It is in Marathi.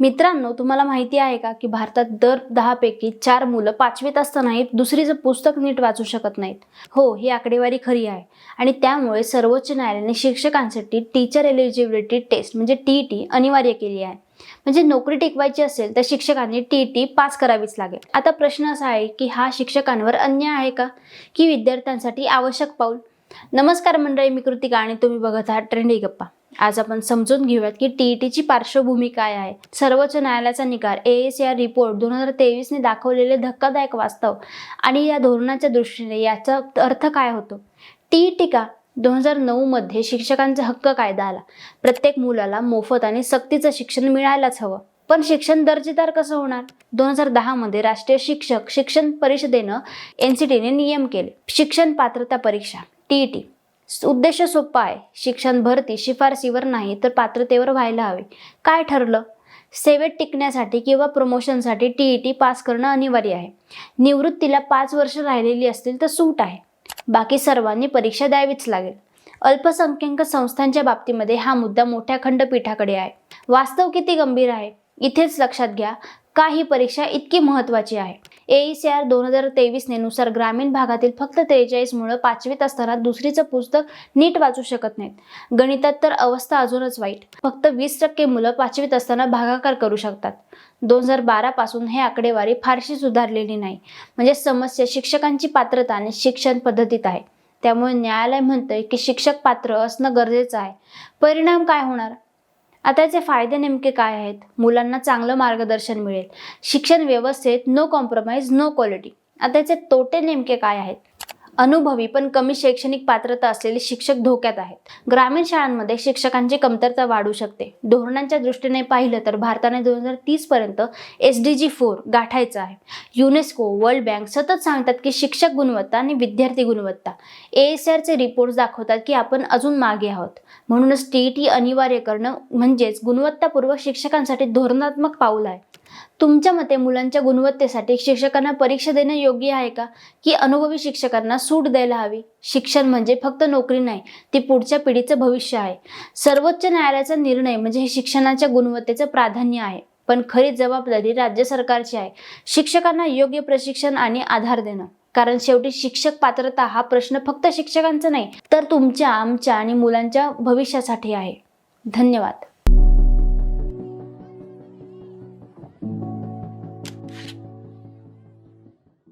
मित्रांनो तुम्हाला माहिती आहे का की भारतात दर दहापैकी चार मुलं पाचवीत असतानाही दुसरीचं पुस्तक नीट वाचू शकत नाहीत? हो ही आकडेवारी खरी आहे. आणि त्यामुळे सर्वोच्च न्यायालयाने शिक्षकांसाठी टीचर एलिजिबिलिटी टेस्ट म्हणजे टी टी अनिवार्य केली आहे. म्हणजे नोकरी टिकवायची असेल तर शिक्षकांनी टी टी पास करावीच लागेल. आता प्रश्न असा आहे की हा शिक्षकांवर अन्याय आहे का? की विद्यार्थ्यांसाठी आवश्यक पाऊल? नमस्कार मंडळी मी कृतिका आणि तुम्ही बघत आहात ट्रेंडी गप्पा. आज आपण समजून घेऊयात की टीईटीची पार्श्वभूमी काय आहे. सर्वोच्च न्यायालयाचा निकाल ए एस या रिपोर्ट दोन हजार तेवीसने दाखवलेले धक्कादायक वास्तव आणि या धोरणाच्या दृष्टीने याचा अर्थ काय होतो? टीईटी का दोन हजार नऊमध्ये शिक्षकांचा हक्क कायदा आला. प्रत्येक मुलाला मोफत आणि सक्तीचं शिक्षण मिळायलाच हवं. पण शिक्षण दर्जेदार कसं होणार? दोन हजार दहामध्ये राष्ट्रीय शिक्षक शिक्षण परिषदेनं एन सी टीने नियम केले. शिक्षण पात्रता परीक्षा टीईटी उद्देश सोपा आहे. शिक्षण भरती शिफारसीवर नाही तर पात्रतेवर व्हायला हवे. काय ठरलं? सेवेत टिकण्यासाठी किंवा प्रमोशनसाठी टी ई टी पास करणं अनिवार्य आहे. निवृत्तीला पाच वर्ष राहिलेली असतील तर सूट आहे. बाकी सर्वांनी परीक्षा द्यावीच लागेल. अल्पसंख्याक संस्थांच्या बाबतीमध्ये हा मुद्दा मोठ्या खंडपीठाकडे आहे. वास्तव किती गंभीर आहे? इथेच लक्षात घ्या का ही परीक्षा इतकी महत्त्वाची आहे. ए सी आर दोन हजार तेवीसने नुसार ग्रामीण भागातील फक्त त्रेचाळीस मुलं पाचवीत असताना दुसरीचं पुस्तक नीट वाचू शकत नाहीत. गणितात तर अवस्था अजूनच वाईट. फक्त वीस टक्के मुलं पाचवीत असताना भागाकार करू शकतात. दोन हजार बारापासून हे आकडेवारी फारशी सुधारलेली नाही. म्हणजे समस्या शिक्षकांची पात्रता आणि शिक्षण पद्धतीत आहे. त्यामुळे न्यायालय म्हणतंय की शिक्षक पात्र असणं गरजेचं आहे. परिणाम काय होणार? आता याचे फायदे नेमके काय आहेत? मुलांना चांगलं मार्गदर्शन मिळेल. शिक्षण व्यवस्थेत नो कॉम्प्रोमाइज नो क्वालिटी आता याचे तोटे नेमके काय आहेत? अनुभवी पण कमी शैक्षणिक पात्रता असलेले शिक्षक धोक्यात आहेत. ग्रामीण शाळांमध्ये शिक्षकांची कमतरता वाढू शकते. धोरणांच्या दृष्टीने पाहिलं तर भारताने दोन हजार तीस पर्यंत एस डी जी फोर गाठायचं आहे. युनेस्को वर्ल्ड बँक सतत सांगतात की शिक्षक गुणवत्ता आणि विद्यार्थी गुणवत्ता. ए एस आरचे रिपोर्ट्स दाखवतात की आपण अजून मागे आहोत. म्हणूनच टी टी अनिवार्य करणं म्हणजेच गुणवत्तापूर्वक शिक्षकांसाठी धोरणात्मक पाऊल आहे. तुमच्या मते मुलांच्या गुणवत्तेसाठी शिक्षकांना परीक्षा देणं योग्य आहे का? की अनुभवी शिक्षकांना सूट द्यायला हवी. शिक्षण म्हणजे फक्त नोकरी नाही ती पुढच्या पिढीचं भविष्य आहे. सर्वोच्च न्यायालयाचा निर्णय म्हणजे हे शिक्षणाच्या गुणवत्तेचं प्राधान्य आहे पण खरी जबाबदारी राज्य सरकारची आहे. शिक्षकांना योग्य प्रशिक्षण आणि आधार देणं. कारण शेवटी शिक्षक पात्रता हा प्रश्न फक्त शिक्षकांचा नाही तर तुमच्या आमच्या आणि मुलांच्या भविष्यासाठी आहे. धन्यवाद.